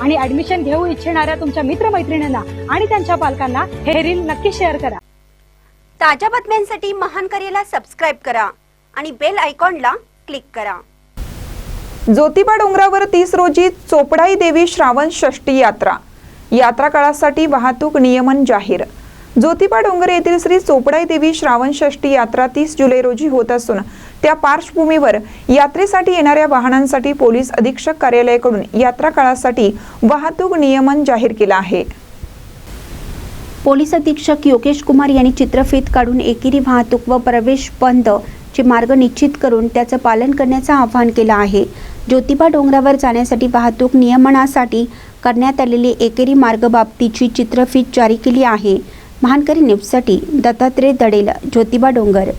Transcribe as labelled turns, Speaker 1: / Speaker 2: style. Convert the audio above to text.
Speaker 1: आणि ऍडमिशन घेऊ इच्छिणाऱ्या तुमच्या मित्रमैत्रिणींना आणि त्यांच्या पालकांना हे रील नक्की शेअर करा.
Speaker 2: ताज्या बातम्यांसाठी महान करेला सबस्क्राईब करा आणि बेल आयकॉनला क्लिक करा.
Speaker 3: ज्योतिबा डोंगरावर तीस रोजी चोपडाई देवी श्रावण षष्टी यात्रा. यात्रा काळासाठी वाहतूक नियमन जाहीर. ज्योतिबा डोंगर येथील श्री चोपडाई देवी श्रावण षष्टी यात्रा तीस जुलै रोजी होत असून त्या पार्श्वभूमीवर यात्रेसाठी येणाऱ्या वाहनांसाठी पोलीस अधीक्षक कार्यालयाकडून यात्रा काळासाठी वाहतूक नियमन जाहीर केलं आहे.
Speaker 2: पोलीस अधीक्षक योगेश कुमार यांनी चित्रफित काढून एकेरी वाहतूक व प्रवेश बंद चे मार्ग निश्चित करून त्याचं पालन करण्याचं आवाहन केलं आहे. ज्योतिबा डोंगरावर जाण्यासाठी वाहतूक नियमनासाठी करण्यात आलेली एकेरी मार्ग बाबतीची चित्रफित जारी केली आहे. महानकरी न्यूजसाठी दत्तात्रय दडेल ज्योतिबा डोंगर.